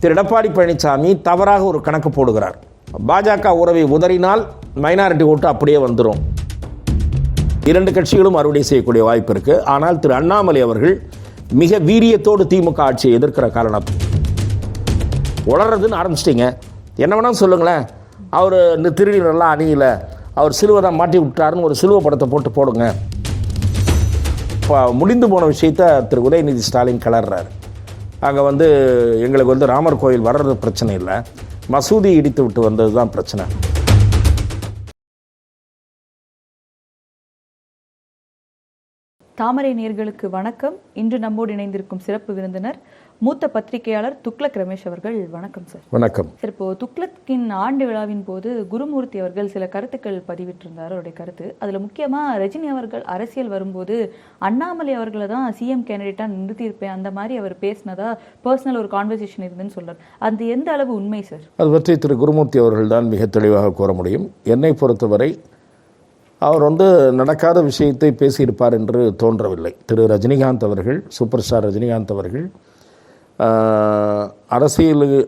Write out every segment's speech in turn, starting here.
திரு எடப்பாடி பழனிசாமி தவறாக ஒரு கணக்கு போடுகிறார். பாஜக உறவை உதறினால் மைனாரிட்டி ஓட்டு அப்படியே வந்துடும் இரண்டு கட்சிகளும் அறுவடை செய்யக்கூடிய வாய்ப்பு இருக்கு. ஆனால் திரு அண்ணாமலை அவர்கள் மிக வீரியத்தோடு திமுக ஆட்சியை எதிர்க்கிற காரணம். உளறதுன்னு ஆரம்பிச்சிட்டிங்க. என்ன வேணாலும் சொல்லுங்களேன். அவர் இந்த திருநீரெல்லாம் அணியல. அவர் சிலுவை தான் மாட்டி விட்டாருன்னு ஒரு சிலுவை படத்தை போட்டு போடுங்க. இப்போ முடிந்து போன விஷயத்த திரு உதயநிதி ஸ்டாலின் கிளறாரு அங்கே வந்து எங்களுக்கு வந்து ராமர் கோயில் வர்றது பிரச்சனை இல்லை. மசூதி இடித்து விட்டு வந்தது தான் பிரச்சனை. தாமரை நேர்களுக்கு வணக்கம். இன்று நம்மோடு இணைந்திருக்கும் சிறப்பு விருந்தினர் மூத்த பத்திரிகையாளர் துக்ளக் ரமேஷ் அவர்கள். வணக்கம் சார். வணக்கம். சார் இப்போ துக்ளக்கின் ஆண்டு விழாவின் போது குருமூர்த்தி அவர்கள் சில கருத்துக்கள் பதிவிட்டிருந்தார். அவருடைய கருத்து. அதுல முக்கியமா ரஜினி அவர்கள் அரசியல் வரும்போது அண்ணாமலை அவர்களை தான் சிஎம் கேண்டிடேட்டா நிறுத்தியிருப்பேன் அந்த மாதிரி அவர் பேசினதா பர்சனல் ஒரு கான்வர்சேஷன் இருந்துன்னு சொல்றார். அது எந்த அளவு உண்மை சார்? அது பற்றி திரு குருமூர்த்தி அவர்கள் தான் மிக தெளிவாக கூற முடியும். என்னை பொறுத்தவரை அவர் வந்து நடக்காத விஷயத்தை பேசியிருப்பார் என்று தோன்றவில்லை. திரு ரஜினிகாந்த் அவர்கள் சூப்பர் ஸ்டார் ரஜினிகாந்த் அவர்கள் அரசியல் அரசியலில்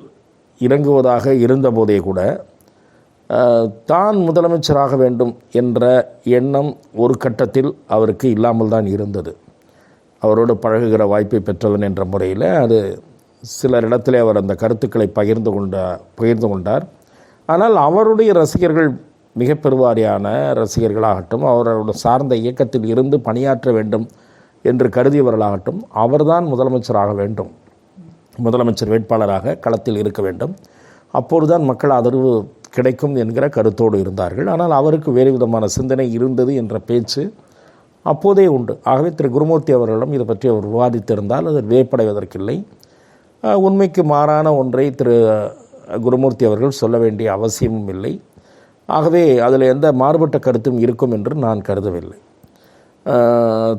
இறங்குவதாக இருந்தபோதே கூட தான் முதலமைச்சராக வேண்டும் என்ற எண்ணம் ஒரு கட்டத்தில் அவருக்கு இல்லாமல் தான் இருந்தது. அவரோடு பழகுகிற வாய்ப்பை பெற்றவன் என்ற முறையில் அது சிலர் இடத்திலே அவர் அந்த கருத்துக்களை பகிர்ந்து கொண்ட பகிர்ந்து கொண்டார். ஆனால் அவருடைய ரசிகர்கள் மிக பெருவாரியான ரசிகர்களாகட்டும் அவரோட சார்ந்த இயக்கத்தில் இருந்து பணியாற்ற வேண்டும் என்று கருதியவர்களாகட்டும் அவர்தான் முதலமைச்சராக வேண்டும். முதலமைச்சர் வேட்பாளராக களத்தில் இருக்க வேண்டும். அப்போதுதான் மக்கள் ஆதரவு கிடைக்கும் என்கிற கருத்தோடு இருந்தார்கள். ஆனால் அவருக்கு வேறு விதமான சிந்தனை இருந்தது என்ற பேச்சு அப்போதே உண்டு. ஆகவே திரு குருமூர்த்தி அவர்களிடம் இதை பற்றி அவர் விவாதித்திருந்தால் அது வியப்படைவதற்கில்லை. உண்மைக்கு மாறான ஒன்றை திரு குருமூர்த்தி அவர்கள் சொல்ல வேண்டிய அவசியமும் இல்லை. ஆகவே அதில் எந்த மாறுபட்ட கருத்தும் இருக்கும் என்று நான் கருதவில்லை.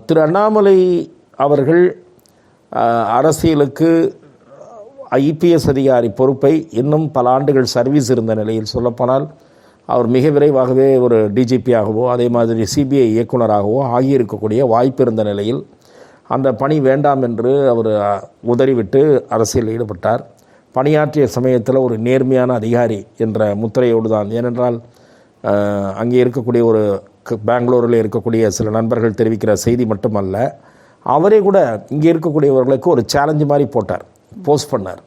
திரு அண்ணாமலை அவர்கள் அரசியலுக்கு ஐபிஎஸ் அதிகாரி பொறுப்பை இன்னும் பல ஆண்டுகள் சர்வீஸ் இருந்த நிலையில் சொல்லப்போனால் அவர் மிக விரைவாகவே ஒரு டிஜிபியாகவோ அதே மாதிரி சிபிஐ இயக்குனராகவோ ஆகியிருக்கக்கூடிய வாய்ப்பு இருந்த நிலையில் அந்த பணி வேண்டாம் என்று அவர் உதறிவிட்டு அரசியலில் ஈடுபட்டார். பணியாற்றிய சமயத்தில் ஒரு நேர்மையான அதிகாரி என்ற முத்திரையோடு தான். ஏனென்றால் அங்கே இருக்கக்கூடிய ஒரு பெங்களூரில் இருக்கக்கூடிய சில நண்பர்கள் தெரிவிக்கிற செய்தி மட்டுமல்ல அவரே கூட இங்கே இருக்கக்கூடியவர்களுக்கு ஒரு சேலஞ்சு மாதிரி போட்டார். போஸ்ட் பண்ணார்.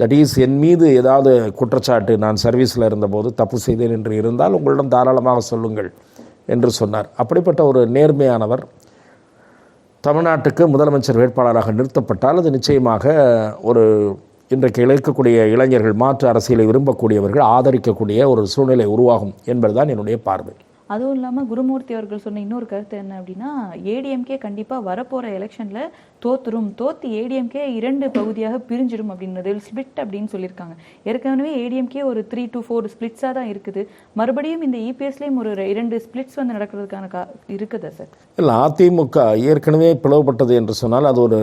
தட் இஸ் என் மீது ஏதாவது குற்றச்சாட்டு நான் சர்வீஸில் இருந்தபோது தப்பு செய்தேன் என்று இருந்தால் உங்களிடம் தாராளமாக சொல்லுங்கள் என்று சொன்னார். அப்படிப்பட்ட ஒரு நேர்மையானவர் தமிழ்நாட்டுக்கு முதலமைச்சர் வேட்பாளராக நிறுத்தப்பட்டால் அது நிச்சயமாக ஒரு இன்றைக்கு இழைக்கக்கூடிய இளைஞர்கள் மாற்று அரசியலை விரும்பக்கூடியவர்கள் ஆதரிக்கக்கூடிய ஒரு சூழ்நிலை உருவாகும் என்பதுதான் என்னுடைய பார்வை. அதுவும் இல்லாமல் குருமூர்த்தி அவர்கள் சொன்ன இன்னொரு கருத்து என்ன அப்படின்னா ஏடிஎம்கே கண்டிப்பாக வரப்போகிற எலெக்ஷனில் தோத்துரும். தோத்து ஏடிஎம்கே இரண்டு பகுதியாக பிரிஞ்சிடும் அப்படின்றது ஸ்பிளிட் அப்படின்னு சொல்லியிருக்காங்க. ஏற்கனவே ஏடிஎம்கே ஒரு த்ரீ டு ஃபோர் ஸ்பிளிட்ஸாக தான் இருக்குது. மறுபடியும் இந்த இபிஎஸ்லேயும் ஒரு இரண்டு ஸ்பிளிட்ஸ் வந்து நடக்கிறதுக்கான கா இருக்குதா சார்? இல்லை அதிமுக ஏற்கனவே பிளவுபட்டது என்று சொன்னால் அது ஒரு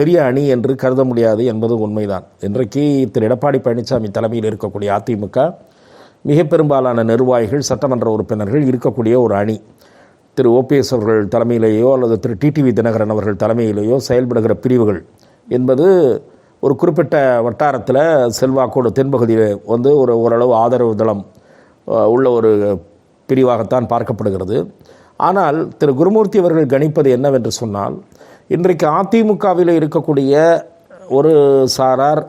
பெரிய அணி என்று கருத முடியாது என்பது உண்மைதான். இன்றைக்கு திரு எடப்பாடி பழனிசாமி தலைமையில் இருக்கக்கூடிய அதிமுக மிக பெரும்பாலான நிர்வாகிகள் சட்டமன்ற உறுப்பினர்கள் இருக்கக்கூடிய ஒரு அணி. திரு ஓபிஎஸ் அவர்கள் தலைமையிலேயோ அல்லது திரு டிடிவி தினகரன் அவர்கள் தலைமையிலேயோ செயல்படுகிற பிரிவுகள் என்பது ஒரு குறிப்பிட்ட வட்டாரத்தில் செல்வாக்கோடு தென்பகுதியில் வந்து ஒரு ஓரளவு ஆதரவு தளம் உள்ள ஒரு பிரிவாகத்தான் பார்க்கப்படுகிறது. ஆனால் திரு குருமூர்த்தி அவர்கள் கணிப்பது என்னவென்று சொன்னால் இன்றைக்கு அதிமுகவில் இருக்கக்கூடிய ஒரு சாரார்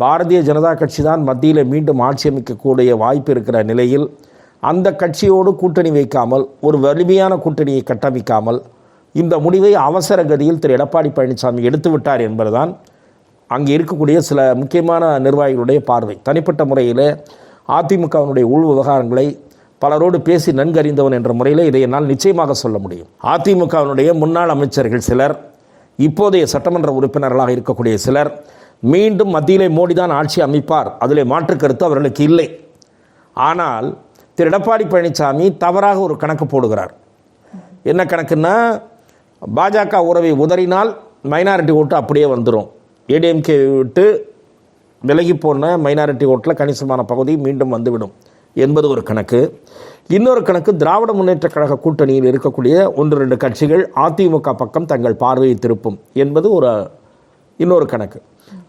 பாரதிய ஜனதா கட்சி தான் மத்தியில் மீண்டும் ஆட்சி அமைக்கக்கூடிய வாய்ப்பு இருக்கிற நிலையில் அந்த கட்சியோடு கூட்டணி வைக்காமல் ஒரு வலிமையான கூட்டணியை கட்டமைக்காமல் இந்த முடிவை அவசர கதியில் திரு எடப்பாடி பழனிசாமி எடுத்து விட்டார் என்பதுதான் அங்கே இருக்கக்கூடிய சில முக்கியமான நிர்வாகிகளுடைய பார்வை. தனிப்பட்ட முறையில் அதிமுகவினுடைய உள் விவகாரங்களை பலரோடு பேசி நன்கறிந்தவன் என்ற முறையில் இதை என்னால் நிச்சயமாக சொல்ல முடியும். அதிமுகவினுடைய முன்னாள் அமைச்சர்கள் சிலர் இப்போதைய சட்டமன்ற உறுப்பினர்களாக இருக்கக்கூடிய சிலர் மீண்டும் மத்தியிலே மோடி தான் ஆட்சி அமைப்பார். அதிலே மாற்று கருத்து அவர்களுக்கு இல்லை. ஆனால் திரு எடப்பாடி பழனிசாமி தவறாக ஒரு கணக்கு போடுகிறார். என்ன கணக்குன்னா பாஜக உறவை உதறினால் மைனாரிட்டி ஓட்டு அப்படியே வந்துடும் ஏடிஎம்கே விட்டு விலகி போன மைனாரிட்டி ஓட்டில் கணிசமான பகுதி மீண்டும் வந்துவிடும். என்பது ஒரு கணக்கு. இன்னொரு கணக்கு திராவிட முன்னேற்ற கழக கூட்டணியில் இருக்கக்கூடிய ஒன்று ரெண்டு கட்சிகள் அதிமுக பக்கம் தங்கள் பார்வையை திருப்பும். என்பது ஒரு இன்னொரு கணக்கு.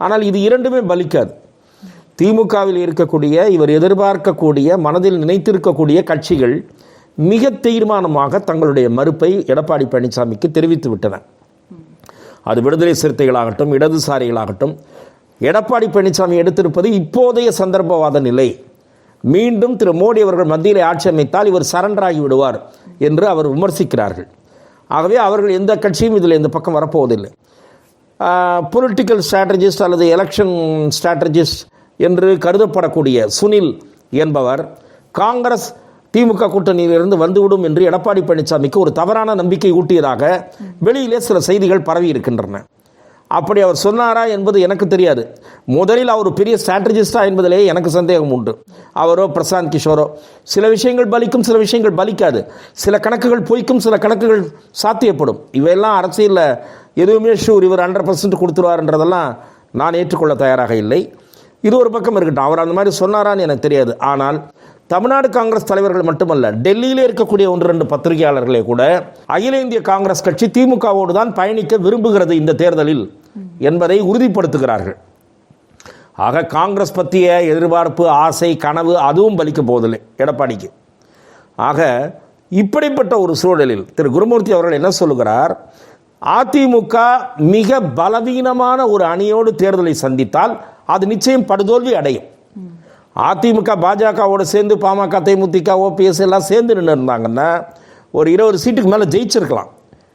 ஆனால் இது இரண்டுமே பலிக்காது. திமுகவில் இருக்கக்கூடிய இவர் எதிர்பார்க்கக்கூடிய மனதில் நினைத்திருக்கக்கூடிய கட்சிகள் மிக தீர்மானமாக தங்களுடைய மறுப்பை எடப்பாடி பழனிசாமிக்கு தெரிவித்து விட்டன. அது விடுதலை சிறுத்தைகளாகட்டும் இடதுசாரிகளாகட்டும் எடப்பாடி பழனிசாமி எடுத்திருப்பது இப்போதைய சந்தர்ப்பவாத நிலை. மீண்டும் திரு மோடி அவர்கள் மத்தியில் ஆட்சி அமைத்தால் இவர் சரண்டராகி விடுவார் என்று அவர் விமர்சிக்கிறார்கள். ஆகவே அவர்கள் எந்த கட்சியும் இதில் இந்த பக்கம் வரப்போவதில்லை. பொலிட்டிக்கல் ஸ்ட்ராட்டஜிஸ்ட் அல்லது எலெக்ஷன் ஸ்ட்ராட்டஜிஸ்ட் என்று கருதப்படக்கூடிய சுனில் என்பவர் காங்கிரஸ் திமுக கூட்டணியிலிருந்து வந்துவிடும் என்று எடப்பாடி பழனிசாமிக்கு ஒரு தவறான நம்பிக்கை ஊட்டியதாக வெளியிலே சில செய்திகள் பரவி இருக்கின்றன. அப்படி அவர் சொன்னாரா என்பது எனக்கு தெரியாது. முதலில் அவர் பெரிய ஸ்ட்ராட்டஜிஸ்டா என்பதிலே எனக்கு சந்தேகம் உண்டு. அவரோ பிரசாந்த் கிஷோரோ சில விஷயங்கள் பலிக்கும் சில விஷயங்கள் பலிக்காது. சில கணக்குகள் பொய்க்கும் சில கணக்குகள் சாத்தியப்படும். இவையெல்லாம் அரசியலில் எதுவுமே ஷூர் இவர் ஹண்ட்ரட் பர்சன்ட் கொடுத்துருவார்ன்றதெல்லாம் நான் ஏற்றுக்கொள்ள தயாராக இல்லை. இது ஒரு பக்கம் இருக்கட்டும். அவர் அந்த மாதிரி சொன்னாரான்னு எனக்கு தெரியாது. ஆனால் தமிழ்நாடு காங்கிரஸ் தலைவர்கள் மட்டுமல்ல டெல்லியிலே இருக்கக்கூடிய ஒன்று ரெண்டு பத்திரிகையாளர்களே கூட அகில இந்திய காங்கிரஸ் கட்சி திமுகவோடு தான் பயணிக்க விரும்புகிறது இந்த தேர்தலில் என்பதை உறுதிப்படுத்துகிறார்கள். ஆக காங்கிரஸ் பற்றிய எதிர்பார்ப்பு ஆசை கனவு அதுவும் பலிக்க போவதில்லை. எடப்பாடிக்கு. ஆக இப்படிப்பட்ட ஒரு சூழலில் திரு குருமூர்த்தி அவர்கள் என்ன சொல்லுகிறார்? அதிமுக மிக பலவீனமான ஒரு அணியோடு தேர்தலை சந்தித்தால் அது நிச்சயம் படுதோல்வி அடையும். அதிமுக பாஜகவோடு சேர்ந்து பாமக தேமுதிக ஓபிஎஸ் எல்லாம் சேர்ந்து நின்று இருந்தாங்கன்னா ஒரு இருபது சீட்டுக்கு மேலே ஜெயிச்சிருக்கலாம்.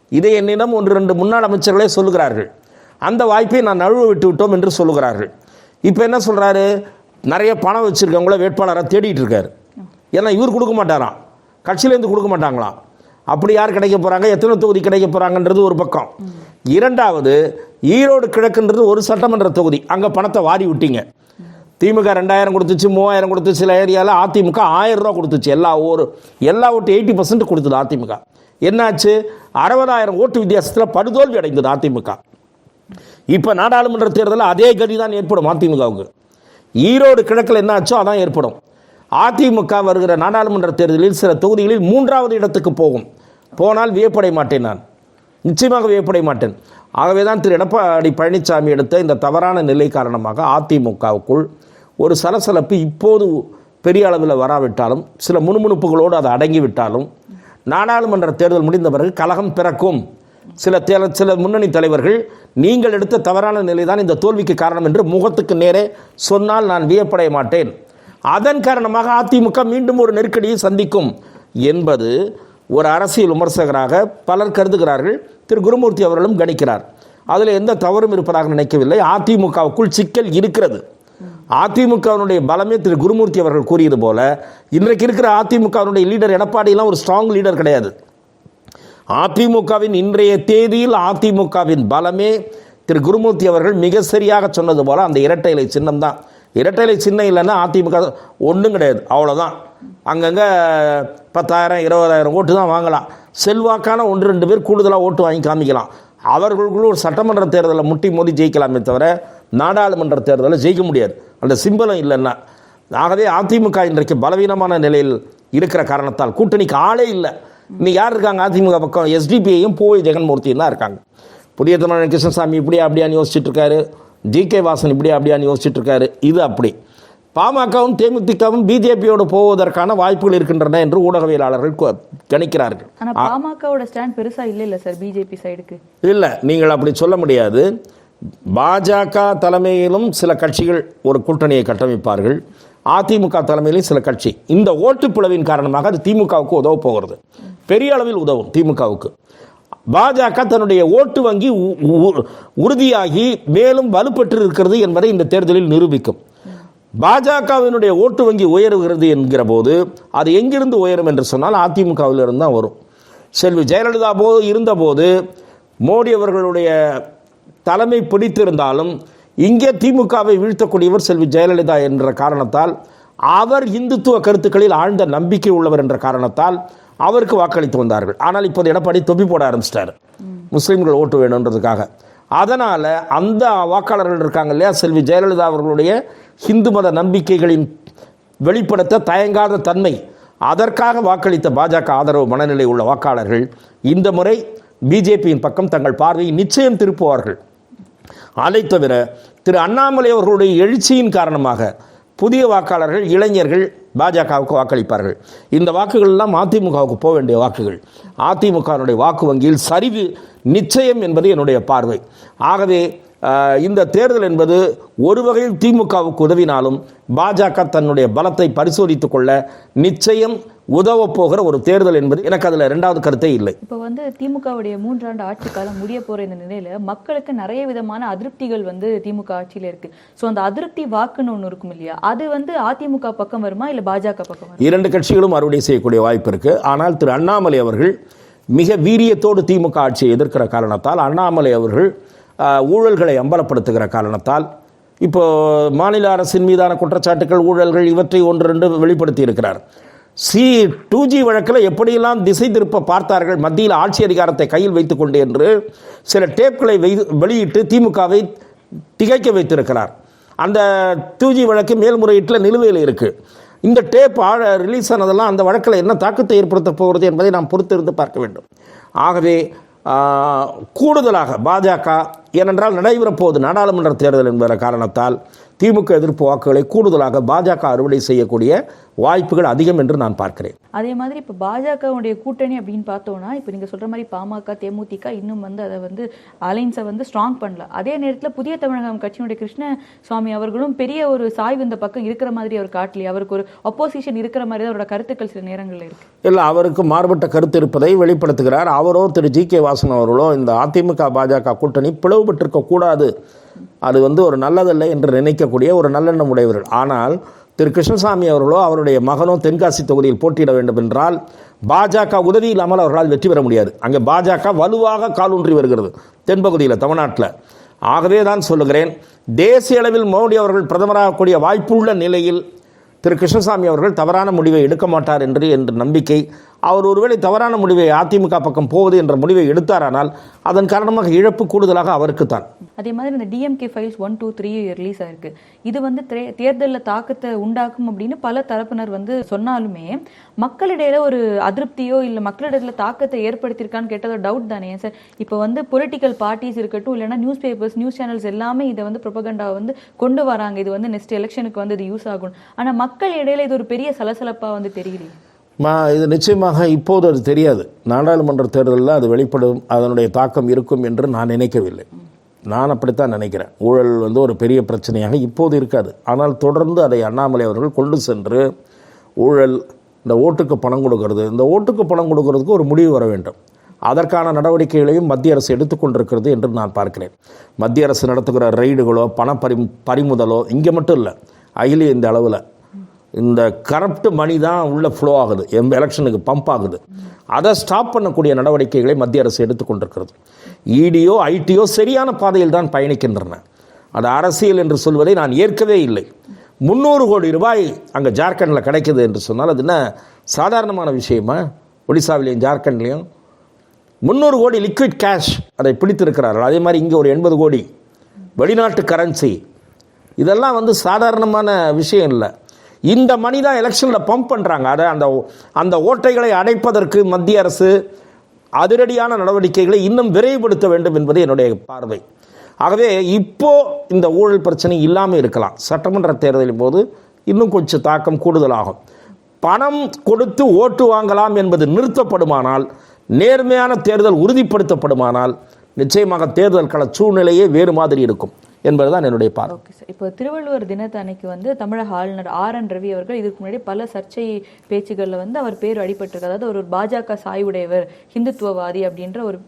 இதை என்னிடம் ஒன்று ரெண்டு முன்னாள் அமைச்சர்களே சொல்லுகிறார்கள். அந்த வாய்ப்பை நான் நழுவ விட்டு விட்டோம் என்று சொல்லுகிறார்கள். இப்போ என்ன சொல்கிறாரு நிறைய பணம் வச்சுருக்கவங்கள வேட்பாளராக தேடிட்டு இருக்காரு. ஏன்னா இவர் கொடுக்க மாட்டாராம். கட்சியிலேருந்து கொடுக்க மாட்டாங்களாம். அப்படி யார் கிடைக்க போகிறாங்க எத்தனை தொகுதி கிடைக்க போகிறாங்கன்றது ஒரு பக்கம். இரண்டாவது ஈரோடு கிழக்குன்றது ஒரு சட்டமன்ற தொகுதி. அங்கே பணத்தை வாரி விட்டீங்க. திமுக ரெண்டாயிரம் கொடுத்துச்சு மூவாயிரம் கொடுத்து சில ஏரியாவில் அதிமுக ஆயிரம் ரூபா கொடுத்துச்சு. எல்லா ஒரு எல்லா ஓட்டு எயிட்டி பர்சன்ட் கொடுத்தது அதிமுக. என்னாச்சு? அறுபதாயிரம் ஓட்டு வித்தியாசத்தில் படுதோல்வி அடைந்தது அதிமுக. இப்போ நாடாளுமன்ற தேர்தலில் அதே கதி தான் ஏற்படும் அதிமுகவுக்கு. ஈரோடு கிழக்கில் என்ன ஆச்சோ அதான் ஏற்படும். அதிமுக வருகிற நாடாளுமன்ற தேர்தலில் சில தொகுதிகளில் மூன்றாவது இடத்துக்கு போகும். போனால் வியப்படை மாட்டேன் நான். நிச்சயமாக வியப்படை மாட்டேன். ஆகவே தான் திரு எடப்பாடி பழனிசாமி எடுத்த இந்த தவறான நிலை காரணமாக அதிமுகவுக்குள் ஒரு சலசலப்பு இப்போது பெரிய அளவில் வராவிட்டாலும் சில முணுமுணுப்புகளோடு அது அடங்கிவிட்டாலும் நாடாளுமன்ற தேர்தல் முடிந்த பிறகு கலகம் பிறக்கும். சில தே சில முன்னணி தலைவர்கள் நீங்கள் எடுத்த தவறான நிலை தான் இந்த தோல்விக்கு காரணம் என்று முகத்துக்கு நேரே சொன்னால் நான் வியப்படைய மாட்டேன். அதன் காரணமாக அதிமுக மீண்டும் ஒரு நெருக்கடியை சந்திக்கும் என்பது ஒரு அரசியல் விமர்சகராக பலர் கருதுகிறார்கள். திரு. குருமூர்த்தி அவர்களும் கணிக்கிறார். அதில் எந்த தவறும் இருப்பதாக நினைக்கவில்லை. அதிமுகவுக்குள் சிக்கல் இருக்கிறது. அதிமுகவினுடைய பலமே திரு. குருமூர்த்தி அவர்கள் கூறியது போல இன்றைக்கு இருக்கிற அதிமுகவினுடைய லீடர் எடப்பாடியெல்லாம் ஒரு ஸ்ட்ராங் லீடர் கிடையாது. அதிமுகவின் இன்றைய தேதியில் அதிமுகவின் பலமே திரு. குருமூர்த்தி அவர்கள் மிக சரியாக சொன்னது போல அந்த இரட்டை இலை சின்னம் தான் இரட்டை இலை சின்னம் இல்லைன்னா அதிமுக ஒன்றும் கிடையாது. அவ்வளோதான் அங்கங்கே பத்தாயிரம் இருபதாயிரம் ஓட்டு தான் வாங்கலாம். செல்வாக்கான ஒன்று ரெண்டு பேர் கூடுதலாக ஓட்டு வாங்கி காமிக்கலாம். அவர்களுக்குள்ள ஒரு சட்டமன்ற தேர்தலில் முட்டி மோதி ஜெயிக்கலாமே தவிர நாடாளுமன்ற தேர்தலில் ஜெயிக்க முடியாது. அந்த சிம்பலம் இல்லைன்னா. ஆகவே அதிமுக இன்றைக்கு பலவீனமான நிலையில் இருக்கிற காரணத்தால் கூட்டணிக்கு ஆளே இல்லை. இன்னைக்கு யார் இருக்காங்க? அதிமுக பக்கம் எஸ்டிபிஐயும் போய் ஜெகன்மூர்த்தியும் தான் இருக்காங்க. புதிய தமிழன் கிருஷ்ணசாமி இப்படியா அப்படியான்னு யோசிச்சுட்டு இருக்காரு. ஜி கே வாசன் இப்படியா அப்படியான்னு யோசிச்சுட்டு இருக்காரு. இது அப்படி. பாமகவும் தேமுதிகவும் பிஜேபியோடு போவதற்கான வாய்ப்புகள் இருக்கின்றன என்று ஊடகவியலாளர்கள் கணிக்கிறார்கள். பாமகவோட ஸ்டாண்ட் பெருசா இல்ல இல்ல சார் பிஜேபி சைடுக்கு. இல்லை நீங்கள் அப்படி சொல்ல முடியாது. பாஜக தலைமையிலும் சில கட்சிகள் ஒரு கூட்டணியை கட்டமைப்பார்கள். அதிமுக தலைமையிலும் சில கட்சி. இந்த ஓட்டு பிளவின் காரணமாக அது திமுகவுக்கு உதவ போகிறது. பெரிய அளவில் உதவும் திமுகவுக்கு. பாஜக தன்னுடைய ஓட்டு வங்கி உறுதியாகி மேலும் வலுப்பெற்று இருக்கிறது என்பதை இந்த தேர்தலில் நிரூபிக்கும். பாஜகவினுடைய ஓட்டு வங்கி உயருகிறது என்கிற போது அது எங்கிருந்து உயரும் என்று சொன்னால் அதிமுகவிலிருந்து தான் வரும். செல்வி ஜெயலலிதா போது இருந்தபோது மோடி அவர்களுடைய தலைமை பிடித்திருந்தாலும் இங்கே திமுகவை வீழ்த்தக்கூடியவர் செல்வி ஜெயலலிதா என்ற காரணத்தால் அவர் இந்துத்துவ கருத்துக்களில் ஆழ்ந்த நம்பிக்கை உள்ளவர் என்ற காரணத்தால் அவருக்கு வாக்களித்து வந்தார்கள். ஆனால் இப்போது எடப்பாடி தொப்பி போட ஆரம்பிச்சிட்டார். முஸ்லீம்கள் ஓட்டு வேணுன்றதுக்காக. அதனால் அந்த வாக்காளர்கள் இருக்காங்க இல்லையா? செல்வி ஜெயலலிதா அவர்களுடைய ஹிந்து மத நம்பிக்கைகளின் வெளிப்படுத்த தயங்காத தன்மை. அதற்காக வாக்களித்த பாஜக ஆதரவு மனநிலை உள்ள வாக்காளர்கள் இந்த முறை பிஜேபியின் பக்கம் தங்கள் பார்வையை நிச்சயம் திருப்புவார்கள். அதை தவிர திரு அண்ணாமலை அவர்களுடைய எழுச்சியின் காரணமாக புதிய வாக்காளர்கள் இளைஞர்கள் பாஜகவுக்கு வாக்களிப்பார்கள். இந்த வாக்குகள் எல்லாம் அதிமுகவுக்கு போக வேண்டிய வாக்குகள். அதிமுகவினுடைய வாக்கு வங்கியில் சரிவு நிச்சயம் என்பது என்னுடைய பார்வை. ஆகவே இந்த தேர்தல் என்பது ஒரு வகையில் திமுகவுக்கு உதவினாலும் பாஜக தன்னுடைய பலத்தை பரிசோதித்துக் கொள்ள நிச்சயம் உதவப் போகிற ஒரு தேர்தல் என்பது எனக்கு அதில் ரெண்டாவது கருத்தே இல்லை. இப்போ வந்து திமுகவுடைய மூன்றாண்டு ஆட்சி காலம் முடிய போற இந்த நிலையில மக்களுக்கு நிறைய விதமான அதிருப்திகள் வந்து திமுக ஆட்சியில இருக்கு. ஸோ அந்த அதிருப்தி வாக்குன்னு ஒன்று இருக்கும் இல்லையா? அது வந்து அதிமுக பக்கம் வருமா இல்ல பாஜக பக்கம் இரண்டு கட்சிகளும் அறுவடை செய்யக்கூடிய வாய்ப்பு இருக்கு. ஆனால் திரு அண்ணாமலை அவர்கள் மிக வீரியத்தோடு திமுக ஆட்சியை எதிர்க்கிற காரணத்தால் அண்ணாமலை அவர்கள் ஊழல்களை அம்பலப்படுத்துகிற காரணத்தால் இப்போது மாநில அரசின் மீதான குற்றச்சாட்டுகள் ஊழல்கள் இவற்றை ஒன்று ரெண்டு வெளிப்படுத்தி இருக்கிறார். சி டூ ஜி வழக்கில் எப்படியெல்லாம் திசை திருப்ப பார்த்தார்கள் மத்தியில் ஆட்சி அதிகாரத்தை கையில் வைத்துக்கொண்டு என்று சில டேப்களை வெய்- வெளியிட்டு திமுகவை திகைக்க வைத்திருக்கிறார். அந்த டூ ஜி வழக்கு மேல்முறையீட்டில் நிலுவையில் இருக்குது இந்த டேப் ஆழ ரிலீஸ் ஆனதெல்லாம் அந்த வழக்கில் என்ன தாக்கத்தை ஏற்படுத்த போகிறது என்பதை நாம் பொறுத்திருந்து பார்க்க வேண்டும். ஆகவே கூடுதலாக பாஜக ஏனென்றால் நடைபெறப்போது நாடாளுமன்ற தேர்தல் என்கிற காரணத்தால். திமுக எதிர்ப்பு வாக்குகளை கூடுதலாக பாஜக அறுவடை செய்யக்கூடிய வாய்ப்புகள் அதிகம் என்று நான் பார்க்கிறேன். அதே மாதிரி இப்போ பாஜகவுடைய கூட்டணி அப்படின்னு பார்த்தோம்னா இப்போ நீங்க சொல்ற மாதிரி பாமக தேமுதிக இன்னும் வந்து அதை வந்து அலைன்ஸை வந்து ஸ்ட்ராங் பண்ணல. அதே நேரத்துல புதிய தமிழகம் கட்சியினுடைய கிருஷ்ணசுவாமி அவர்களும் பெரிய ஒரு சாய்வு இந்த பக்கம் இருக்கிற மாதிரி அவர் காட்டலையே அவருக்கு ஒரு ஒப்போசிஷன் இருக்கிற மாதிரி தான் அவரோட கருத்துக்கள் சில நேரங்கள்ல இருக்கு. இல்லை அவருக்கு மாறுபட்ட கருத்து இருப்பதை வெளிப்படுத்துகிறார். அவரோ திரு ஜி கே வாசன் அவர்களோ இந்த அதிமுக பாஜக கூட்டணி பிளவுபட்டிருக்க கூடாது அது வந்து ஒரு நல்லதல்ல என்று நினைக்கக்கூடிய ஒரு நல்லெண்ணம் உடையவர்கள். ஆனால் திரு கிருஷ்ணசாமி அவர்களோ அவருடைய மகனோ தென்காசி தொகுதியில் போட்டியிட வேண்டும் என்றால் பாஜக உதவி இல்லாமல் அவர்களால் வெற்றி பெற முடியாது. அங்கே பாஜக வலுவாக காலூன்றி வருகிறது தென்பகுதியில் தமிழ்நாட்டில். ஆகவே தான் சொல்லுகிறேன் தேசிய அளவில் மோடி அவர்கள் பிரதமராகக்கூடிய வாய்ப்புள்ள நிலையில் திரு கிருஷ்ணசாமி அவர்கள் தவறான முடிவை எடுக்க மாட்டார் என்று என்ற நம்பிக்கை அவர் ஒருவேளை தவறான முடிவை அதிமுக பக்கம் போவது என்ற முடிவை எடுத்தாரானால் அதன் காரணமாக இழப்பு கூடுதலாக அவருக்கு தான் அதே மாதிரி இந்த DMK files one two three release ஆயிருக்கு. இது வந்து தேர்தலில் தாக்கத்தை உண்டாக்கும் அப்படின்னு பல தரப்பினர் வந்து சொன்னாலுமே மக்களிடையில ஒரு அதிருப்தியோ இல்லை மக்களிடையில தாக்கத்தை ஏற்படுத்தியிருக்கான்னு கேட்டதோ டவுட் தானே. சார் இப்போ வந்து பொலிட்டிக்கல் பார்ட்டிஸ் இருக்கட்டும் இல்லைன்னா நியூஸ் பேப்பர்ஸ் நியூஸ் சேனல்ஸ் எல்லாமே இதை வந்து ப்ரொபகண்டா வந்து கொண்டு வராங்க. இது வந்து நெக்ஸ்ட் எலெக்ஷனுக்கு வந்து இது யூஸ் ஆகும். ஆனால் மக்கள் இடையில இது ஒரு பெரிய சலசலப்பாக வந்து தெரியுது. மா இது நிச்சயமாக இப்போது அது தெரியாது. நாடாளுமன்ற தேர்தலில் அது வெளிப்படும் அதனுடைய தாக்கம் இருக்கும் என்று நான் நினைக்கவில்லை. நான் அப்படித்தான் நினைக்கிறேன். ஊழல் வந்து ஒரு பெரிய பிரச்சனையாக இப்போது இருக்காது. ஆனால் தொடர்ந்து அதை அண்ணாமலை அவர்கள் கொண்டு சென்று ஊழல் இந்த ஓட்டுக்கு பணம் கொடுக்கறது இந்த ஓட்டுக்கு பணம் கொடுக்கறதுக்கு ஒரு முடிவு வர வேண்டும். அதற்கான நடவடிக்கைகளையும் மத்திய அரசு எடுத்துக்கொண்டிருக்கிறது என்று நான் பார்க்கிறேன். மத்திய அரசு நடத்துகிற ரெய்டுகளோ பண பறி பறிமுதலோ இங்கே மட்டும் இல்லை. அகில இந்த அளவில் இந்த கரப்ட் மணி தான் உள்ள ஃப்ளோ ஆகுது. எம் எலெக்ஷனுக்கு பம்ப் ஆகுது. அதை ஸ்டாப் பண்ணக்கூடிய நடவடிக்கைகளை மத்திய அரசு எடுத்துக்கொண்டிருக்கிறது. இடியோ ஐடியோ சரியான பாதையில் தான் பயணிக்கின்றன. அது அரசியல் என்று சொல்வதை நான் ஏற்கவே இல்லை. முந்நூறு கோடி ரூபாய் அங்கே ஜார்க்கண்டில் கிடைக்கிது என்று சொன்னால் அது என்ன சாதாரணமான விஷயமா? ஒடிசாவிலையும் ஜார்க்கண்ட்லேயும் முந்நூறு கோடி லிக்விட் கேஷ் அதை பிடித்திருக்கிறார்கள். அதே மாதிரி இங்கே ஒரு எண்பது கோடி வெளிநாட்டு கரன்சி இதெல்லாம் வந்து சாதாரணமான விஷயம் இல்லை. இந்த மணி தான் எலெக்ஷனில் பம்ப் பண்ணுறாங்க அதை அந்த அந்த ஓட்டைகளை அடைப்பதற்கு மத்திய அரசு அதிரடியான நடவடிக்கைகளை இன்னும் விரைவுபடுத்த வேண்டும் என்பது என்னுடைய பார்வை. ஆகவே இப்போ இந்த ஊழல் பிரச்சனை இல்லாமல் இருக்கலாம். சட்டமன்ற தேர்தலின் போது இன்னும் கொஞ்சம் தாக்கம் கூடுதலாகும். பணம் கொடுத்து ஓட்டு வாங்கலாம் என்பது நிறுத்தப்படுமானால் நேர்மையான தேர்தல் உறுதிப்படுத்தப்படுமானால் நிச்சயமாக தேர்தல் கள சூழ்நிலையே வேறு மாதிரி இருக்கும். என்பதுதான் என்னுடைய பார்வை. ஓகே சார் இப்போ திருவள்ளுவர் தினத்து அன்னைக்கு வந்து தமிழக ஆளுநர் ஆர் என் ரவி அவர்கள் இதுக்கு முன்னாடி பல சர்ச்சை பேச்சுகளில் வந்து அவர் பேர் அடிபட்டிருக்கு. அதாவது அவர் ஒரு பாஜக சாய்வுடையவர் ஹிந்துத்துவவாதி அப்படின்ற ஒரு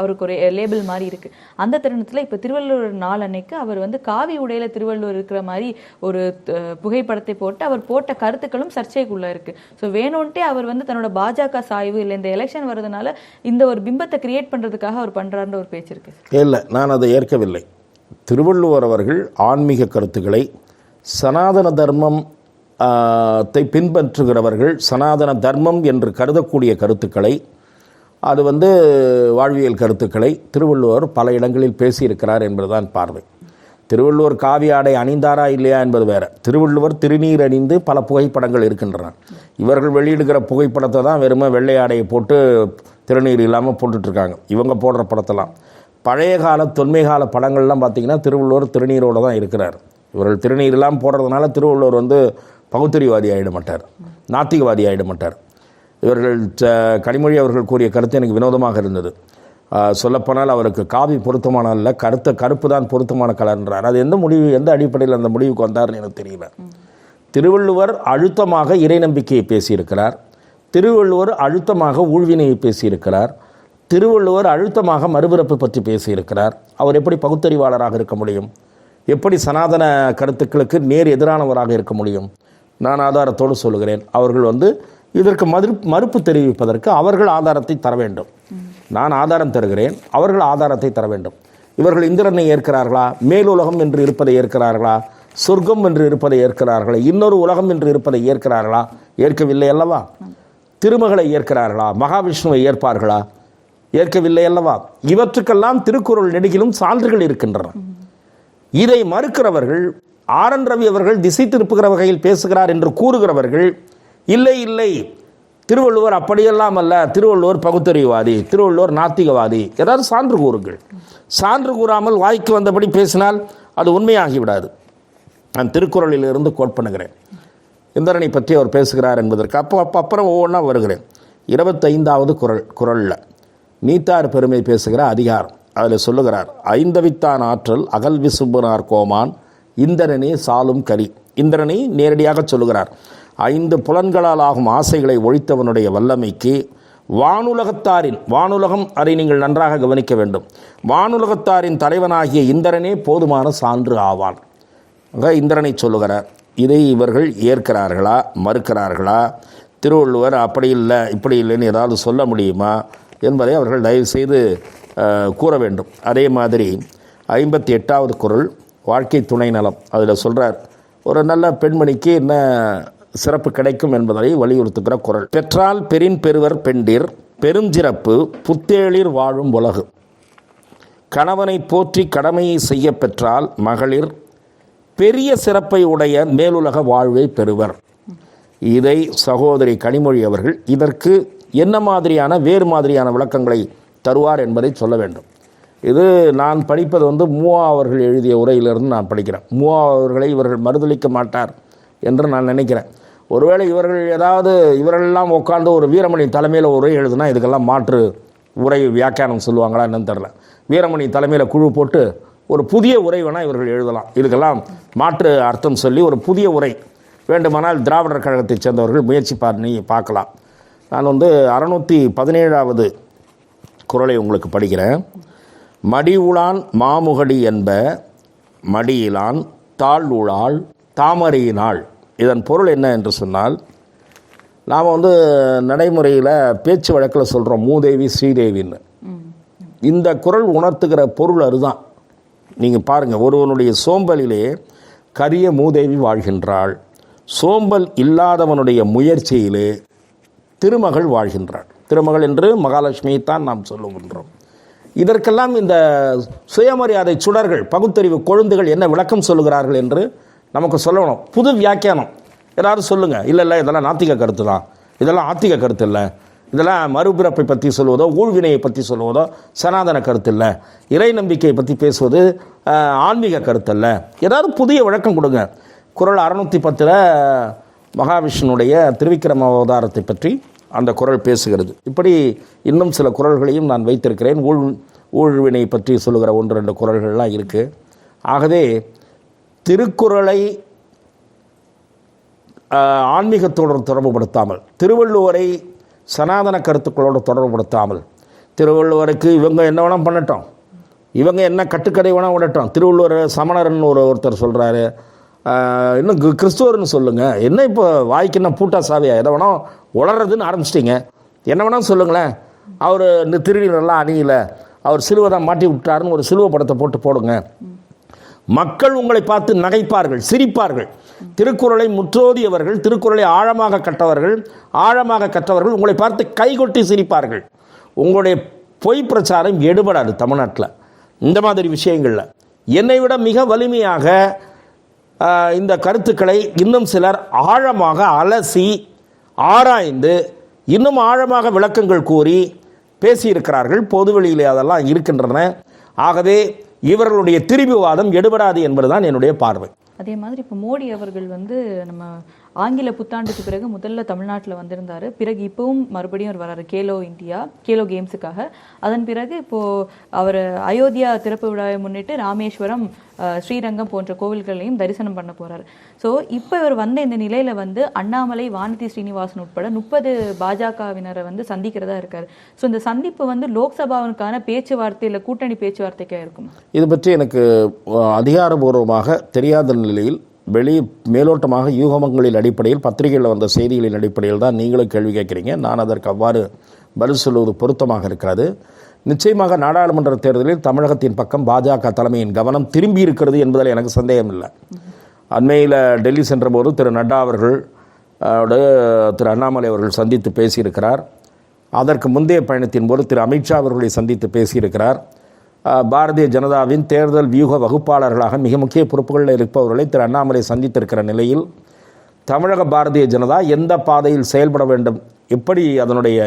அவருக்கு ஒரு லேபிள் மாதிரி இருக்கு. அந்த தருணத்தில் இப்போ திருவள்ளுவர் நாள் அன்னைக்கு அவர் வந்து காவி உடையில திருவள்ளுவர் இருக்கிற மாதிரி ஒரு புகைப்படத்தை போட்டு அவர் போட்ட கருத்துக்களும் சர்ச்சைக்குள்ள இருக்கு. ஸோ வேணும்ன்ட்டே அவர் வந்து தன்னோட பாஜக சாய்வு இல்லை இந்த எலெக்ஷன் வர்றதுனால இந்த ஒரு பிம்பத்தை கிரியேட் பண்றதுக்காக அவர் பண்றாருன்ற ஒரு பேச்சு இருக்கு இல்லை நான் அதை ஏற்கவில்லை. திருவள்ளுவர் அவர்கள் ஆன்மீக கருத்துக்களை சனாதன தர்மம் தை த்தை பின்பற்றுகிறவர்கள் சனாதன தர்மம் என்று கருதக்கூடிய கருத்துக்களை அது வந்து வாழ்வியல் கருத்துக்களை திருவள்ளுவர் பல இடங்களில் பேசியிருக்கிறார் என்பதுதான் பார்வை. திருவள்ளுவர் காவி ஆடை அணிந்தாரா இல்லையா என்பது வேற. திருவள்ளுவர் திருநீர் அணிந்து பல புகைப்படங்கள் இருக்கின்றன. இவர்கள் வெளியிடுகிற புகைப்படத்தை தான் வெறுமை வெள்ளை ஆடையை போட்டு திருநீர் இல்லாமல் போட்டுட்ருக்காங்க இவங்க போடுற படத்தெல்லாம். பழைய கால தொன்மை கால படங்கள்லாம் பார்த்திங்கன்னா திருவள்ளுவர் திருநீரோடு தான் இருக்கிறார். இவர்கள் திருநீரெல்லாம் போடுறதுனால திருவள்ளுவர் வந்து பகுத்தறிவாதி ஆகிட மாட்டார். நாத்திகவாதி ஆகிட மாட்டார். இவர்கள் கனிமொழி அவர்கள் கூறிய கருத்து எனக்கு வினோதமாக இருந்தது. சொல்லப்போனால் அவருக்கு காவி பொருத்தமான அல்ல கருத்த கருப்பு தான் பொருத்தமான கலர்ன்றார். அது எந்த முடிவு எந்த அடிப்படையில் அந்த முடிவுக்கு வந்தார்னு எனக்கு தெரியல. திருவள்ளுவர் அழுத்தமாக இறை நம்பிக்கையை பேசியிருக்கிறார். திருவள்ளுவர் அழுத்தமாக ஊழ்வினையை பேசியிருக்கிறார். திருவள்ளுவர் அழுத்தமாக மறுபிறப்பு பற்றி பேசியிருக்கிறார். அவர் எப்படி பகுத்தறிவாளராக இருக்க முடியும்? எப்படி சனாதன கருத்துக்களுக்கு நேர் எதிரானவராக இருக்க முடியும்? நான் ஆதாரத்தோடு சொல்லுகிறேன். அவர்கள் வந்து இதற்கு மறு மறுப்பு தெரிவிப்பதற்கு அவர்கள் ஆதாரத்தை தர வேண்டும். நான் ஆதாரம் தருகிறேன். அவர்கள் ஆதாரத்தை தர வேண்டும். இவர்கள் இந்திரனை ஏற்கிறார்களா? மேலுலகம் என்று இருப்பதை ஏற்கிறார்களா? சொர்க்கம் என்று இருப்பதை ஏற்கிறார்களா? இன்னொரு உலகம் என்று இருப்பதை ஏற்கிறார்களா? ஏற்கவில்லை அல்லவா? திருமகளை ஏற்கிறார்களா? மகாவிஷ்ணுவை ஏற்பார்களா? ஏற்கவில்லை அல்லவா? இவற்றுக்கெல்லாம் திருக்குறள் நெடுகிலும் சான்றுகள் இருக்கின்றன. இதை மறுக்கிறவர்கள் ஆர் என் ரவி அவர்கள் திசை திருப்புகிற வகையில் பேசுகிறார் என்று கூறுகிறவர்கள் இல்லை இல்லை திருவள்ளுவர் அப்படியெல்லாம் அல்ல. திருவள்ளுவர் பகுத்தறிவாதி திருவள்ளுவர் நாத்திகவாதி. ஏதாவது சான்று கூறுங்கள். சான்று கூறாமல் வாய்க்கு வந்தபடி பேசினால் அது உண்மையாகிவிடாது. நான் திருக்குறளில் இருந்து கோட் பண்ணுகிறேன். இந்திரனை பற்றி அவர் பேசுகிறார் என்பதற்கு அப்போ அப்போ அப்புறம் ஒவ்வொன்றா வருகிறேன். இருபத்தைந்தாவது குரல் குரலில். நீத்தார் பெருமை பேசுகிற அதிகாரம் அதில் சொல்லுகிறார் ஐந்தவித்தான் ஆற்றல் அகல் விசும்புனார் கோமான் இந்திரனே சாலும் கலி இந்திரனை நேரடியாக சொல்லுகிறார் ஐந்து புலன்களால் ஆகும் ஆசைகளை ஒழித்தவனுடைய வல்லமைக்கு வானுலகத்தாரின் வானுலகம் அதை நீங்கள் நன்றாக கவனிக்க வேண்டும். வானுலகத்தாரின் தலைவனாகிய இந்திரனே போதுமான சான்று ஆவான். இந்திரனை சொல்லுகிறார் இதை இவர்கள் ஏற்கிறார்களா மறுக்கிறார்களா? திருவள்ளுவர் அப்படி இல்லை இப்படி இல்லைன்னு ஏதாவது சொல்ல முடியுமா? என்பதை அவர்கள் தயவு செய்து கூற வேண்டும். அதே மாதிரி ஐம்பத்தி எட்டாவது குரல் வாழ்க்கை துணை நலம். அதில் சொல்கிறார் ஒரு நல்ல பெண்மணிக்கு என்ன சிறப்பு கிடைக்கும் என்பதை வலியுறுத்துகிற குரல். பெற்றால் பெரின் பெறுவர் பெண்டிர் பெருஞ்சிறப்பு புத்தேளிர் வாழும் உலகு. கணவனை போற்றி கடமையை செய்ய பெற்றால் மகளிர் பெரிய சிறப்பை உடைய மேலுலக வாழ்வை பெறுவர். இதை சகோதரி கனிமொழி அவர்கள் இதற்கு என்ன மாதிரியான வேறு மாதிரியான விளக்கங்களை தருவார் என்பதை சொல்ல வேண்டும். இது நான் படிப்பது வந்து மூவா அவர்கள் எழுதிய உரையிலிருந்து நான் படிக்கிறேன். மூவா அவர்களை இவர்கள் மறுதளிக்க மாட்டார் என்று நான் நினைக்கிறேன். ஒருவேளை இவர்கள் ஏதாவது இவரெல்லாம் உட்கார்ந்து ஒரு வீரமணி தலைமையில் உரை எழுதுனா இதுக்கெல்லாம் மாற்று உரை வியாக்கியானம் சொல்லுவாங்களா என்னன்னு தெரில வீரமணி தலைமையில் குழு போட்டு ஒரு புதிய உரை வேணால் இவர்கள் எழுதலாம். இதுக்கெல்லாம் மாற்று அர்த்தம் சொல்லி ஒரு புதிய உரை வேண்டுமானால் திராவிடர் கழகத்தைச் சேர்ந்தவர்கள் முயற்சி பண்ணி பார்க்கலாம். நான் வந்து அறுநூற்றி பதினேழாவது குறளை உங்களுக்கு படிக்கிறேன். மடி உளான் மாமுகடி என்ப மடியிலான் தாழ் உழால் தாமரையினாள். இதன் பொருள் என்ன என்று சொன்னால் நாம் வந்து நடைமுறையில் பேச்சு வழக்கில் சொல்கிறோம் மூதேவி ஸ்ரீதேவின்னு. இந்த குறள் உணர்த்துகிற பொருள் அதுதான். நீங்கள் பாருங்கள் ஒருவனுடைய சோம்பலிலே கரிய மூதேவி வாழ்கின்றாள். சோம்பல் இல்லாதவனுடைய முயற்சியிலே திருமகள் வாழ்கின்றாள். திருமகள் என்று மகாலட்சுமியைத்தான் நாம் சொல்லுகின்றோம். இதற்கெல்லாம் இந்த சுயமரியாதை சுடர்கள் பகுத்தறிவு கொழுந்துகள் என்ன விளக்கம் சொல்லுகிறார்கள் என்று நமக்கு சொல்லணும். புது வியாக்கியானம். எல்லாரும் சொல்லுங்கள் இல்லை இல்லை இதெல்லாம் நாத்திக கருத்து தான். இதெல்லாம் ஆத்திக கருத்து இல்லை. இதெல்லாம் மறுபிறப்பை பற்றி சொல்வதோ ஊழ்வினையை பற்றி சொல்வதோ சனாதன கருத்து இல்லை. இறை நம்பிக்கையை பற்றி பேசுவது ஆன்மீக கருத்து இல்லை. ஏதாவது புதிய விளக்கம் கொடுங்க. குரல் அறுநூற்றி பத்தில் மகாவிஷ்ணுடைய திருவிக்கிரம அவதாரத்தை பற்றி அந்த குறள் பேசுகிறது. இப்படி இன்னும் சில குறள்களையும் நான் வைத்திருக்கிறேன். ஊழ் ஊழ்வினை பற்றி சொல்லுகிற ஒன்று ரெண்டு குரல்கள்லாம் இருக்குது ஆகவே திருக்குறளை ஆஹ், ஆன்மீகத்தோடு தொடர்புபடுத்தாமல் திருவள்ளுவரை சனாதன கருத்துக்களோடு தொடர்புபடுத்தாமல் திருவள்ளுவருக்கு இவங்க என்ன வேணால் பண்ணட்டும். இவங்க என்ன கட்டுக்கதை வேணால் விடட்டும். திருவள்ளுவர் சமணர்னு ஒரு ஒருத்தர் சொல்கிறாரு இன்னும் கிறிஸ்துவர்னு கிறிஸ்துவர்னு சொல்லுங்கள் என்ன இப்போ வாய்க்கு என்ன பூட்டா சாவியா? எதை வேணால் உளறதுன்னு ஆரம்பிச்சிட்டிங்க. என்ன வேணால் சொல்லுங்களேன். அவர் இந்த திருநீரெல்லாம் அணியல. அவர் சிலுவை தான் மாட்டி விட்டாருன்னு ஒரு சிலுவை படத்தை போட்டு போடுங்க. மக்கள் உங்களை பார்த்து நகைப்பார்கள் சிரிப்பார்கள். திருக்குறளை முற்றோதியவர்கள் திருக்குறளை ஆழமாக கற்றவர்கள் ஆழமாக கற்றவர்கள் உங்களை பார்த்து கைகொட்டி சிரிப்பார்கள். உங்களுடைய பொய் பிரச்சாரம் எடுபடாது தமிழ்நாட்டில். இந்த மாதிரி விஷயங்களில். என்னை விட மிக வலிமையாக இந்த கருத்துக்களை இன்னும் சிலர் ஆழமாக அலசி ஆராய்ந்து இன்னும் ஆழமாக விளக்கங்கள் கூறி பேசியிருக்கிறார்கள். பொதுவெளியிலே அதெல்லாம் இருக்கின்றன. ஆகவே இவர்களுடைய திரிபுவாதம் எடுபடாது என்பதுதான் என்னுடைய பார்வை. அதே மாதிரி இப்போ மோடி அவர்கள் வந்து நம்ம ஆங்கில புத்தாண்டுக்கு பிறகு முதல்ல தமிழ்நாட்டில் வந்திருந்தாரு. பிறகு இப்பவும் மறுபடியும் அவர் வராரு கேலோ இந்தியா கேலோ கேம்ஸுக்காக. அதன் பிறகு இப்போ அவர் அயோத்தியா திறப்பு விழாவை முன்னிட்டு ராமேஸ்வரம் ஸ்ரீரங்கம் போன்ற கோவில்களையும் தரிசனம் பண்ண போறாரு. ஸோ இப்போ இவர் வந்த இந்த நிலையில வந்து அண்ணாமலை வானதி ஸ்ரீனிவாசன் உட்பட முப்பது பாஜகவினரை வந்து சந்திக்கிறதா இருக்காரு. ஸோ இந்த சந்திப்பு வந்து லோக்சபாவிற்கான பேச்சுவார்த்தை இல்லை கூட்டணி பேச்சுவார்த்தைக்கா இருக்கும்? இது பற்றி எனக்கு அதிகாரபூர்வமாக தெரியாத நிலையில் வெளி மேலோட்டமாக யூகமங்களின் அடிப்படையில் பத்திரிகையில் வந்த செய்திகளின் அடிப்படையில் தான் நீங்களும் கேள்வி கேட்குறீங்க. நான் அதற்கு அவ்வாறு பதில் சொல்வது பொருத்தமாக இருக்கிறது. நிச்சயமாக நாடாளுமன்ற தேர்தலில் தமிழகத்தின் பக்கம் பாஜக தலைமையின் கவனம் திரும்பி இருக்கிறது என்பதில் எனக்கு சந்தேகம் இல்லை. அண்மையில் டெல்லி சென்றபோது திரு நட்டா அவர்கள் திரு அண்ணாமலை அவர்கள் சந்தித்து பேசியிருக்கிறார். அதற்கு முந்தைய பயணத்தின் போது திரு அமித்ஷா அவர்களை சந்தித்து பேசியிருக்கிறார். பாரதிய ஜனதாவின் தேர்தல் வியூக வகுப்பாளர்களாக மிக முக்கிய பொறுப்புகளில் இருப்பவர்களை திரு அண்ணாமலை சந்தித்திருக்கிற நிலையில் தமிழக பாரதிய ஜனதா எந்த பாதையில் செயல்பட வேண்டும் எப்படி அதனுடைய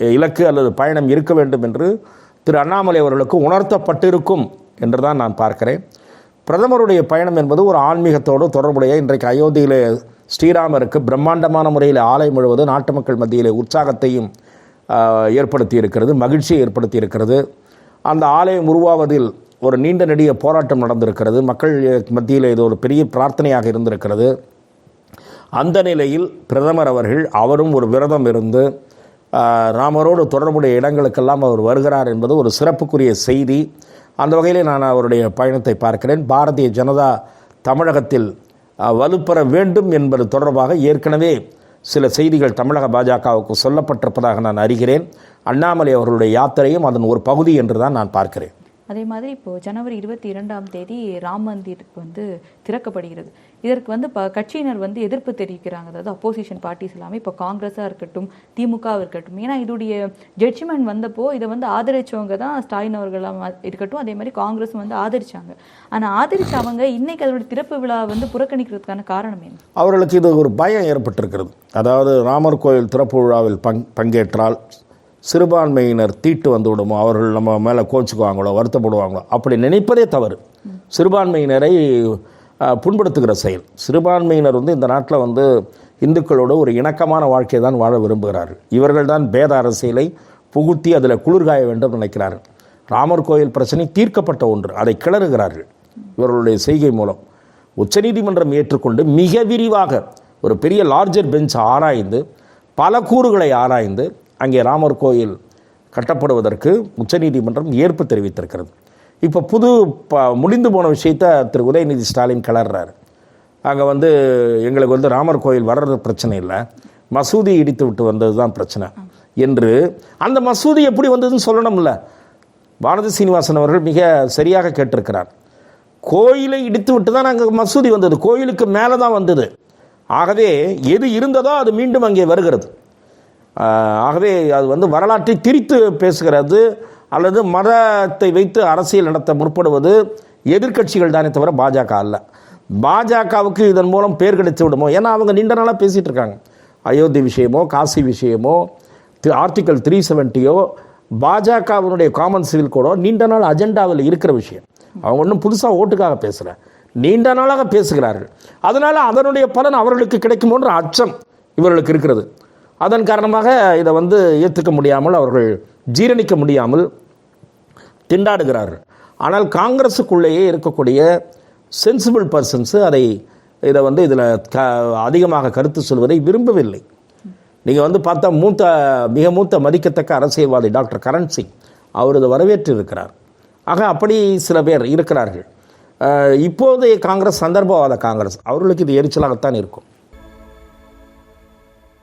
இலக்கு அல்லது பயணம் இருக்க வேண்டும் என்று திரு அண்ணாமலை அவர்களுக்கு உணர்த்தப்பட்டிருக்கும் என்று தான் நான் பார்க்கிறேன். பிரதமருடைய பயணம் என்பது ஒரு ஆன்மீகத்தோடு தொடர்புடைய இன்றைக்கு அயோத்தியிலே ஸ்ரீராமருக்கு பிரம்மாண்டமான முறையில் ஆலயம் முழுவது நாட்டு மக்கள் மத்தியிலே உற்சாகத்தையும் ஏற்படுத்தி இருக்கிறது மகிழ்ச்சியை ஏற்படுத்தி இருக்கிறது அந்த ஆலயம் உருவாவதில் ஒரு நீண்ட நெடிய போராட்டம் நடந்திருக்கிறது. மக்கள் மத்தியில் இது ஒரு பெரிய பிரார்த்தனையாக இருந்திருக்கிறது. அந்த நிலையில் பிரதமர் அவர்கள் அவரும் ஒரு விரதம் இருந்து ராமரோடு தொடர்புடைய இடங்களுக்கெல்லாம் அவர் வருகிறார் என்பது ஒரு சிறப்புக்குரிய செய்தி. அந்த வகையில் நான் அவருடைய பயணத்தை பார்க்கிறேன். பாரதிய ஜனதா தமிழகத்தில் வலுப்பெற வேண்டும் என்பது தொடர்பாக ஏற்கனவே சில செய்திகள் தமிழக பாஜகவுக்கு சொல்லப்பட்டிருப்பதாக நான் அறிகிறேன். அண்ணாமலை அவர்களுடைய யாத்திரையும் அதன் ஒரு பகுதி என்று தான் நான் பார்க்கிறேன். அதே மாதிரி இப்போது ஜனவரி இருபத்தி இரண்டாம் தேதி ராம் மந்திர் வந்து திறக்கப்படுகிறது. இதற்கு வந்து ப கட்சியினர் வந்து எதிர்ப்பு தெரிவிக்கிறாங்க. அதாவது அப்போசிஷன் பார்ட்டிஸ் எல்லாமே இப்போ காங்கிரஸாக இருக்கட்டும் திமுகவாக இருக்கட்டும். ஏன்னா இதோடைய ஜட்ஜ்மெண்ட் வந்தப்போ இதை வந்து ஆதரிச்சவங்க தான் ஸ்டாலின் அவர்களாக இருக்கட்டும். அதே மாதிரி காங்கிரஸும் வந்து ஆதரிச்சாங்க. ஆனால் ஆதரித்தவங்க இன்னைக்கு அதோட திறப்பு விழா வந்து புறக்கணிக்கிறதுக்கான காரணம் என்ன? அவர்களுக்கு இது ஒரு பயம் ஏற்பட்டிருக்கிறது. அதாவது ராமர் கோயில் திறப்பு விழாவில் பங் பங்கேற்றால் சிறுபான்மையினர் தீட்டு வந்து விடுமோ? அவர்கள் நம்ம மேலே கோச்சுக்குவாங்களோ வருத்தப்படுவாங்களோ? அப்படி நினைப்பதே தவறு. சிறுபான்மையினரை புண்படுத்துகிற செயல். சிறுபான்மையினர் வந்து இந்த நாட்டில் வந்து இந்துக்களோடு ஒரு இணக்கமான வாழ்க்கையை தான் வாழ விரும்புகிறார்கள். இவர்கள் தான் பேத அரசியலை புகுத்தி அதில் குளிர்காய வேண்டும் நினைக்கிறார்கள். ராமர் கோயில் பிரச்சனை தீர்க்கப்பட்ட ஒன்று. அதை கிளறுகிறார்கள். இவர்களுடைய செய்கை மூலம். உச்சநீதிமன்றம் ஏற்றுக்கொண்டு மிக விரிவாக ஒரு பெரிய லார்ஜர் பெஞ்ச் ஆராய்ந்து பல கூறுகளை ஆராய்ந்து அங்கே ராமர் கோயில் கட்டப்படுவதற்கு உச்சநீதிமன்றம் ஏற்பு தெரிவித்திருக்கிறது. இப்போ புது ப முடிந்து போன விஷயத்தை திரு. உதயநிதி ஸ்டாலின் கிளறாரு அங்கே வந்து எங்களுக்கு வந்து ராமர் கோயில் வர்றது பிரச்சனை இல்லை. மசூதி இடித்து விட்டு வந்தது தான் பிரச்சனை. என்று அந்த மசூதி எப்படி வந்ததுன்னு சொல்லணும்ல. பாரதி சீனிவாசன் அவர்கள் மிக சரியாக கேட்டிருக்கிறார். கோயிலை இடித்து விட்டு தான் அங்கே மசூதி வந்தது. கோயிலுக்கு மேலே தான் வந்தது. ஆகவே எது இருந்ததோ அது மீண்டும் அங்கே வருகிறது. ஆகவே அது வந்து வரலாற்றை திரித்து பேசுகிறது அல்லது மதத்தை வைத்து அரசியல் நடத்த முற்படுவது எதிர்க்கட்சிகள் தானே தவிர பாஜக அல்ல. பாஜகவுக்கு இதன் மூலம் பேர் கிடைத்து விடுமோ? ஏன்னா அவங்க நீண்ட நாளாக பேசிகிட்டு இருக்காங்க. அயோத்தி விஷயமோ காசி விஷயமோ ஆர்டிக்கல் த்ரீ செவன்ட்டியோ பாஜகவினுடைய காமன் சிவில் கோடோ நீண்ட நாள் அஜெண்டாவில் இருக்கிற விஷயம். அவங்க ஒன்றும் புதுசாக ஓட்டுக்காக பேசல. நீண்ட நாளாக பேசுகிறார்கள். அதனால் அதனுடைய பலன் அவர்களுக்கு கிடைக்குமோன்ற அச்சம் இவர்களுக்கு இருக்கிறது. அதன் காரணமாக இதை வந்து ஏற்றுக்க முடியாமல் அவர்கள் ஜீரணிக்க முடியாமல் திண்டாடுகிறார்கள். ஆனால் காங்கிரஸுக்குள்ளேயே இருக்கக்கூடிய சென்சிபிள் பர்சன்ஸு அதை இதை வந்து இதில் க அதிகமாக கருத்து சொல்வதை விரும்பவில்லை. நீங்கள் வந்து பார்த்தா மூத்த மிக மூத்த மதிக்கத்தக்க அரசியல்வாதி டாக்டர் கரண் சிங் அவர் இதை வரவேற்று இருக்கிறார் ஆக அப்படி சில பேர் இருக்கிறார்கள். இப்போதைய காங்கிரஸ் சந்தர்ப்பவாத காங்கிரஸ் அவர்களுக்கு இது எரிச்சலாகத்தான் இருக்கும்.